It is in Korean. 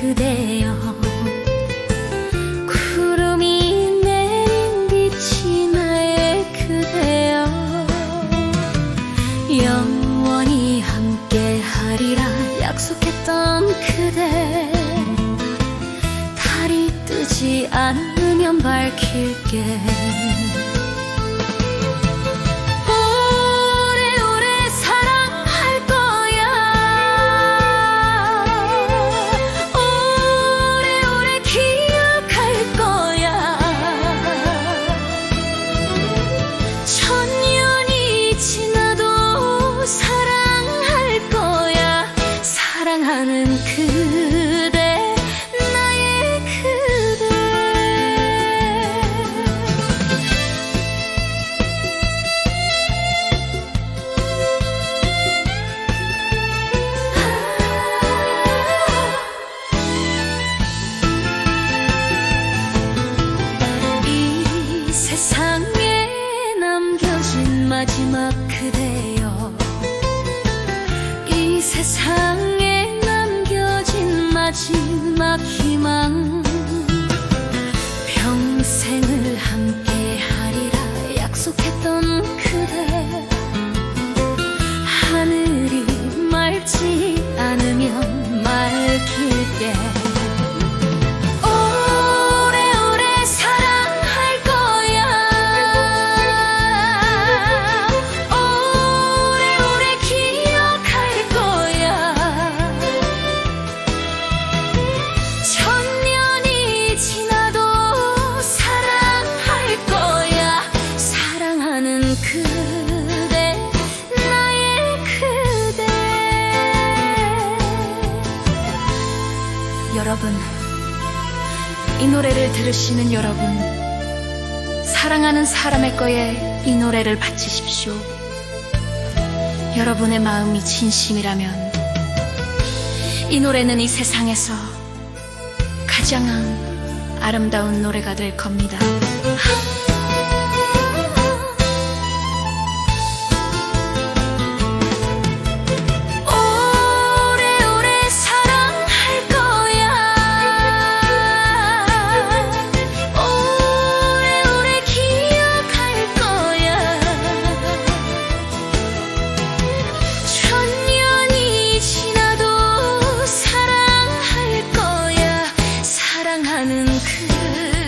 그대여. 구름이 내린 빛이 나의 그대여. 영원히 함께 하리라 약속했던 그대. 달이 뜨지 않으면 밝힐게. yeah. 여러분, 이 노래를 들으시는 여러분, 사랑하는 사람의 거에 이 노래를 바치십시오. 여러분의 마음이 진심이라면, 이 노래는 이 세상에서 가장 아름다운 노래가 될 겁니다. 만큼